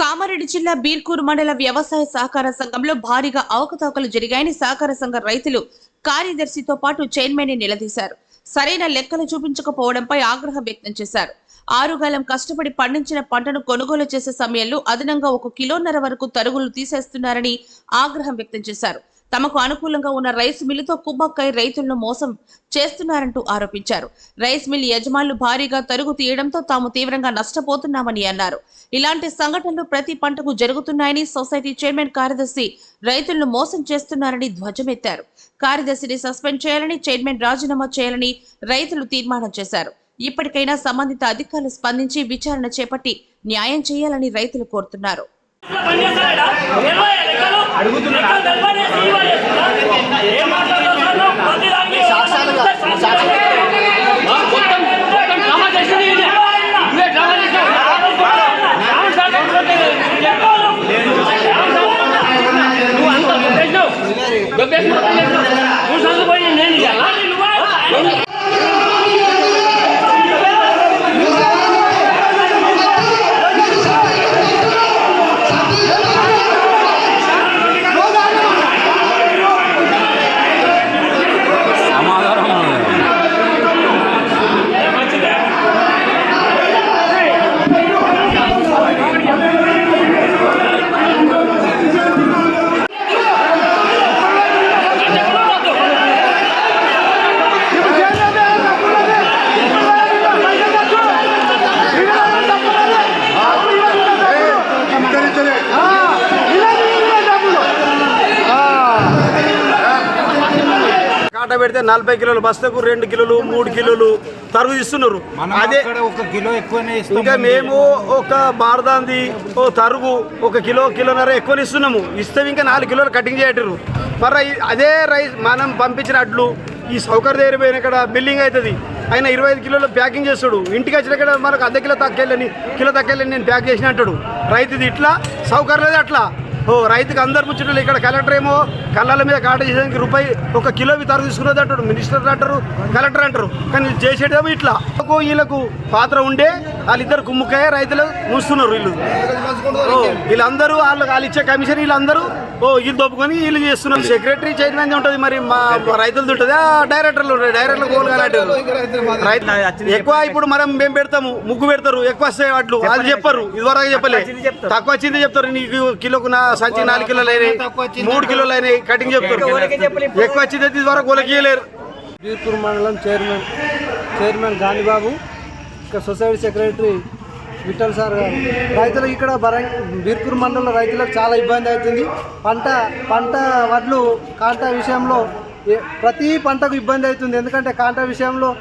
కామారెడ్డి జిల్లా బీర్కూరు మండల వ్యవసాయ సహకార సంఘంలో భారీగా అవకతవకలు జరిగాయని సహకార సంఘ రైతులు కార్యదర్శితో పాటు చైర్మన్ని నిలదీశారు. సరైన లెక్కలు చూపించకపోవడంపై ఆగ్రహం వ్యక్తం చేశారు. ఆరుగాలం కష్టపడి పండించిన పంటను కొనుగోలు చేసే సమయంలో అదనంగా ఒక కిలోన్నర వరకు తరుగులు తీసేస్తున్నారని ఆగ్రహం వ్యక్తం చేశారు. తమకు అనుకూలంగా ఉన్న రైస్ మిల్లుతో కుమ్మక్కై రైతులను మోసం చేస్తున్నారంటూ ఆరోపించారు. రైస్ మిల్ యజమానులు భారీగా తరుగు తీయడంతో తాము తీవ్రంగా నష్టపోతున్నామని అన్నారు. ఇలాంటి సంఘటనలు ప్రతి పంటకు జరుగుతున్నాయని సొసైటీ చైర్మన్ కార్యదర్శి రైతులను మోసం చేస్తున్నారని ధ్వజమెత్తారు. కార్యదర్శిని సస్పెండ్ చేయాలని చైర్మన్ రాజీనామా చేయాలని రైతులు తీర్మానం చేశారు. ఇప్పటికైనా సంబంధిత అధికారులు స్పందించి విచారణ చేపట్టి న్యాయం చేయాలని రైతులు కోరుతున్నారు. నేను పెడితే నలభై కిలోలు బస్తకు రెండు కిలోలు మూడు కిలోలు తరుగు ఇస్తున్నారు. అదే ఒక కిలో ఎక్కువనే ఇంకా మేము ఒక బారదాంది ఓ తరుగు ఒక కిలో కిలోన్నర ఎక్కువ ఇస్తున్నాము. ఇస్తే ఇంకా నాలుగు కిలోలు కటింగ్ చేయటరు మరి అదే రైస్ మనం పంపించిన అడ్లు ఈ సౌకర్య దగ్గర పోయిన ఇక్కడ బిల్డింగ్ అవుతుంది. ఆయన ఇరవై ఐదు కిలోలు ప్యాకింగ్ చేస్తాడు. ఇంటికి వచ్చిన ఇక్కడ మనకు అర్ధ కిలో తక్కువని కిలో తక్కువని నేను ప్యాక్ చేసిన అంటాడు. రైతుది ఇట్లా సౌకర్యం లేదు అట్లా. ఓ రైతుకి అందరు ముచ్చట్లు ఇక్కడ కలెక్టర్ ఏమో కళ్ళల మీద కాట చేసేదానికి రూపాయి ఒక కిలో తరుగు తీసుకున్నది అంటారు మినిస్టర్ అంటారు కలెక్టర్ అంటారు. కానీ వీళ్ళు చేసేటేమో ఇట్లా. వీళ్ళకు పాత్ర ఉండే వాళ్ళిద్దరు కుమ్ముకాయ రైతులు మూస్తున్నారు వీళ్ళు. వీళ్ళందరూ వాళ్ళు వాళ్ళు ఇచ్చే కమిషన్ వీళ్ళందరూ ఓ వీళ్ళు దొప్పుకొని వీళ్ళు చేస్తున్నారు. సెక్రటరీ చైర్మన్ ఉంటుంది మరి మా రైతులది ఉంటుంది డైరెక్టర్లు ఉంటాయి డైరెక్టర్లు గోల్ రైతు ఎక్కువ ఇప్పుడు మనం మేము పెడతాము ముగ్గు పెడతారు ఎక్కువ వస్తాయి వాటిలు. అది చెప్పరు ఇదివరకు చెప్పలే. తక్కువ వచ్చింది చెప్తారు. నీకు కిలోకు నా సంచి నాలుగు కిలోలు అయినాయి మూడు కిలోలు అయినాయి కటింగ్ చెప్తారు. ఎక్కువ వచ్చింది అయితే ఇదివరకు గోలకీయలేరు బీర్పూర్ మండలం చైర్మన్ చైర్మన్ గాంధీబాబు ఇంకా సొసైటీ సెక్రటరీ విఠల్ సార్ గారు. రైతులకు ఇక్కడ బర బీర్పూర్ మండలంలో రైతులకు చాలా ఇబ్బంది అవుతుంది. పంట పంట వడ్లు కాంటా విషయంలో ప్రతి పంటకు ఇబ్బంది అవుతుంది. ఎందుకంటే కాంటా విషయంలో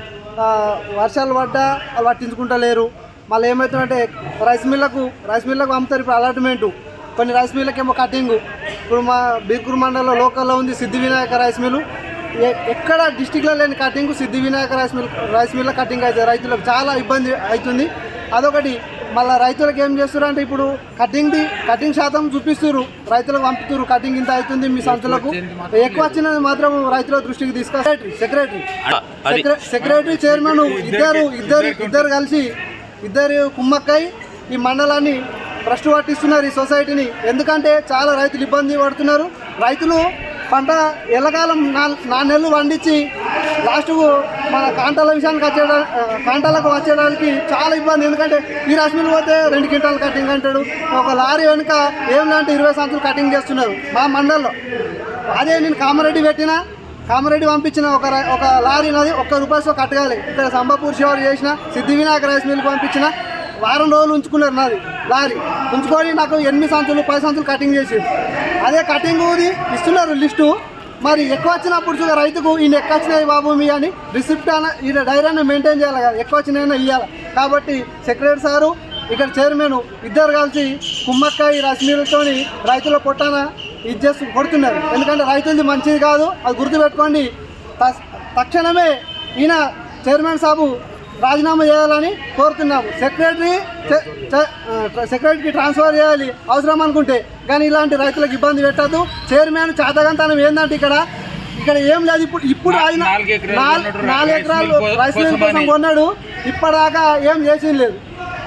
వర్షాలు పడ్డా వాళ్ళు పట్టించుకుంటలేరు. మళ్ళీ ఏమవుతుందంటే రైస్ మిల్లకు రైస్ మిల్లకు అమ్ముతారు ఇప్పుడు అలాట్మెంటు. కొన్ని రైస్ మిల్లకేమో కటింగు. ఇప్పుడు మా బీర్కూర్ మండలంలో లోకల్లో ఉంది సిద్ధి వినాయక రైస్ మిల్లు. ఎ- ఎక్కడ డిస్టిక్లో లేని cutting Siddhi Vinayaka rice mill rice మిల్ల cutting అవుతుంది రైతులకు చాలా ఇబ్బంది అవుతుంది. అదొకటి. మళ్ళీ రైతులకు ఏం చేస్తారు అంటే ఇప్పుడు కటింగ్ది కటింగ్ శాతం చూపిస్తారు రైతులకు పంపుతారు కటింగ్ ఇంత అవుతుంది మీ సంచులకు ఎక్కువ వచ్చినది మాత్రం రైతుల దృష్టికి తీసుకొస్తారు సెక్రటరీ సెక్ర- సెక్రటరీ చైర్మన్ ఇద్దరు ఇద్దరు ఇద్దరు కలిసి ఇద్దరు కుమ్మక్కై ఈ మండలాన్ని భ్రష్టు పట్టిస్తున్నారు ఈ సొసైటీని. ఎందుకంటే చాలా రైతులు ఇబ్బంది పడుతున్నారు. రైతులు పంట ఎల్లకాలం నా నా నెలలు పండించి లాస్ట్కు మన కాంటాల విషయానికి వచ్చే కాంటాలకు వచ్చేయడానికి చాలా ఇబ్బంది. ఎందుకంటే ఈ రశ్మిలు పోతే రెండు క్వింటాలు కటింగ్ అంటాడు. ఒక లారీ వెనుక ఏంటంటే ఇరవై సంవత్సరాలు కటింగ్ చేస్తున్నారు? మా మండల్లో. అదే నేను కామారెడ్డి పెట్టిన కామారెడ్డి పంపించిన ఒక ఒక లారీ నది ఒక్క రూపాయలతో కట్టగాలి. ఇక్కడ సంబపూర్ శివారు చేసిన సిద్ధి వినాయక రైస్ మిల్కి పంపించిన వారం రోజులు ఉంచుకున్నారు నాది లారీ. ఉంచుకొని నాకు ఎనిమిది సంచులు పది సంచులు కటింగ్ చేసి అదే కటింగ్ ఇస్తున్నారు లిస్టు. మరి ఎక్కువ వచ్చినప్పుడు చూడ రైతుకు ఈయన ఎక్కువ వచ్చినాయి బాబు మీ అని రిసిప్ట్ అన్న ఈయన డైరీని మెయింటైన్ చేయాలి కదా. ఎక్కువ వచ్చినాయన్నా ఇవ్వాలి కాబట్టి సెక్రటరీ సారు ఇక్కడ చైర్మన్ ఇద్దరు కలిసి కుమ్మక్కాయ రశ్మీలతో రైతుల పొట్టాన ఇది చేస్తూ కొడుతున్నారు. ఎందుకంటే రైతులది మంచిది కాదు అది గుర్తుపెట్టుకోండి. త- తక్షణమే ఈయన చైర్మన్ సాబు రాజీనామా చేయాలని కోరుతున్నాము. సెక్రటరీ సెక్రటరీకి ట్రాన్స్ఫర్ చేయాలి అవసరం అనుకుంటే. కానీ ఇలాంటి రైతులకు ఇబ్బంది పెట్టద్దు. చైర్మన్ చేతగంతనం ఏంటంటే ఇక్కడ ఇక్కడ ఏం లేదు. ఇప్పుడు ఇప్పుడు ఆయన నాలుగు ఎకరాలు రైస్ మిల్ కోసం. కొన్నాడు. ఇప్పటిదాకా ఏం చేసింది లేదు.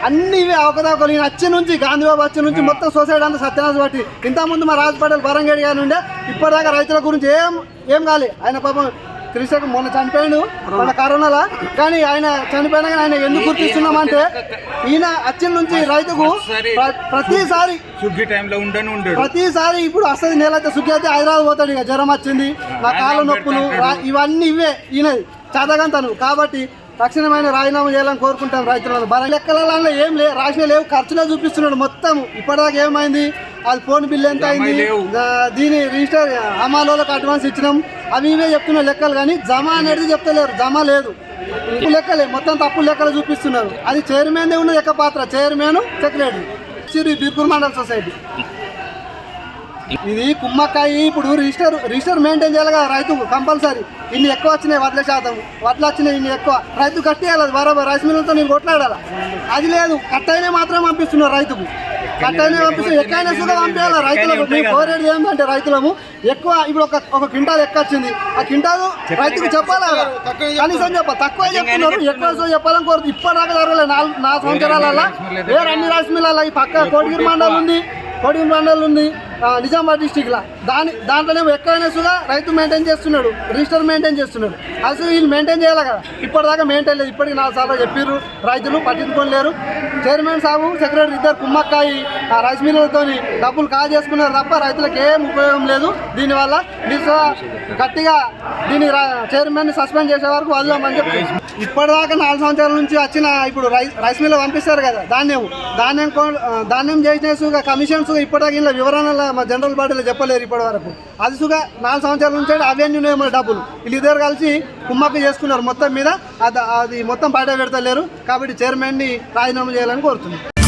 అన్ని ఇవే అవకతవకలు. ఈయన వచ్చి నుంచి గాంధీబాబు వచ్చి నుంచి మొత్తం సొసైటీ అంతా సత్యనాశ పట్టి. ఇంతకుముందు మా రాజు పటేల్ బరంగేడి గారి ఉండే ఇప్పటిదాకా రైతుల గురించి ఏం ఏం కాలే. ఆయన పాపం కృష్ణకు మొన్న చనిపోయాడు. మన కరోనాలో కానీ ఆయన చనిపోయినా కానీ ఆయన ఎందుకు గుర్తిస్తున్నామంటే ఈయన వచ్చిన నుంచి రైతుకు ప్ర- ప్రతిసారి సుగ్గి టైంలో ఉండని ఉండడు. ప్రతిసారి ఇప్పుడు వస్తుంది నెల అయితే సుఖి అయితే హైదరాబాద్ పోతాడు ఇక జ్వరం వచ్చింది నా కాళ్ళ నొప్పులు ఇవన్నీ ఇవే ఈయనది చదగంతను. కాబట్టి తక్షణమైన రాజీనామా చేయాలని కోరుకుంటాం రైతులను. బల లెక్కలలో ఏం లే రాసిన లేవు ఖర్చులే చూపిస్తున్నాడు మొత్తం. ఇప్పటిదాకా ఏమైంది? అది ఫోన్ బిల్ ఎంత అయింది? దీని రిజిస్టర్ అమాలోలకు అడ్వాన్స్ ఇచ్చినాం. అవి ఇవే చెప్తున్న లెక్కలు కానీ జమ అనేది చెప్తలేరు. జమ లేదు. తప్పు లెక్కలే. మొత్తం తప్పు లెక్కలు చూపిస్తున్నారు. అది చైర్మన్ ఉన్నది ఎక్క పాత్ర. Chairman secretary. Shri Birpur mandal society. ఇది కుమ్మక్కాయి. ఇప్పుడు రిజిస్టర్ రిజిస్టర్ మెయింటైన్ చేయాలి కదా రైతుకు కంపల్సరీ. ఇన్ని ఎక్కువ వచ్చినాయి వడ్ల శాతం. వడ్లు వచ్చినాయి ఇన్ని ఎక్కువ. రైతు కట్టేయాలి. బరాబర్ రైస్ మిల్లుతో నేను కొట్లాడాలి? అది లేదు. కట్టైనా మాత్రం పంపిస్తున్నారు రైతుకు. కట్టైనా పంపిస్తున్నారు ఎక్కడైనా సుగా పంపించాలి రైతులకు మేము కోరేది ఏంటంటే రైతులము? ఎక్కువ ఇప్పుడు ఒక ఒక క్వింటాల్ ఎక్కువ వచ్చింది ఆ క్వింటాల్ రైతుకు చెప్పాలి? కనీసం చెప్పాలి తక్కువ చెప్తున్నారు. ఎక్కువ చెప్పాలని కోరుతుంది ఇప్పటిదాకా జరగలేదు నాలుగు నా సంవత్సరాలలో వేరే అన్ని మిల్లలో ఈ పక్క కోడిగిరి మండలం ఉంది. కోడిగిరి మండలం ఉంది. నిజామాబాద్ డిస్టిక్లో దాని దాంట్లోనేమో ఎక్కడైనా సుగా రైతు మెయింటైన్ చేస్తున్నాడు రిజిస్టర్ మెయింటైన్ చేస్తున్నాడు. అసలు వీళ్ళు మెయింటైన్ చేయాలి కదా. ఇప్పటిదాకా మెయింటైన్ లేదు. ఇప్పటికి నాలుగు సార్లు చెప్పారు రైతులు పట్టించుకోలేరు చైర్మన్ సాబు సెక్రటరీ ఇద్దరు కుమ్మక్కాయి ఆ రైస్ మిల్లులతో డబ్బులు కాల్ చేసుకున్నారు తప్ప రైతులకు ఏం ఉపయోగం లేదు. దీనివల్ల మీరు గట్టిగా దీని చైర్మన్ సస్పెండ్ చేసే వరకు వదలమని చెప్పి ఇప్పటిదాకా నాలుగు సంవత్సరాల నుంచి వచ్చిన ఇప్పుడు రైస్ రైస్ పంపిస్తారు కదా ధాన్యం ధాన్యం ధాన్యం చేసిన కమిషన్స్ ఇప్పటిదాకా ఇలా వివరణలు మా జనరల్ బాడీలో చెప్పలేరు ఇప్పటి వరకు. అదిసుగా నాలుగు సంవత్సరాల నుంచి అవన్నీ ఉన్నాయి మన డబ్బులు. వీళ్ళిద్దరు కలిసి కుమ్మక్క చేసుకున్నారు. మొత్తం మీద అది అది మొత్తం బయట పెడతలేరు. కాబట్టి చైర్మన్ని రాజీనామా చేయాలని కోరుతున్నాను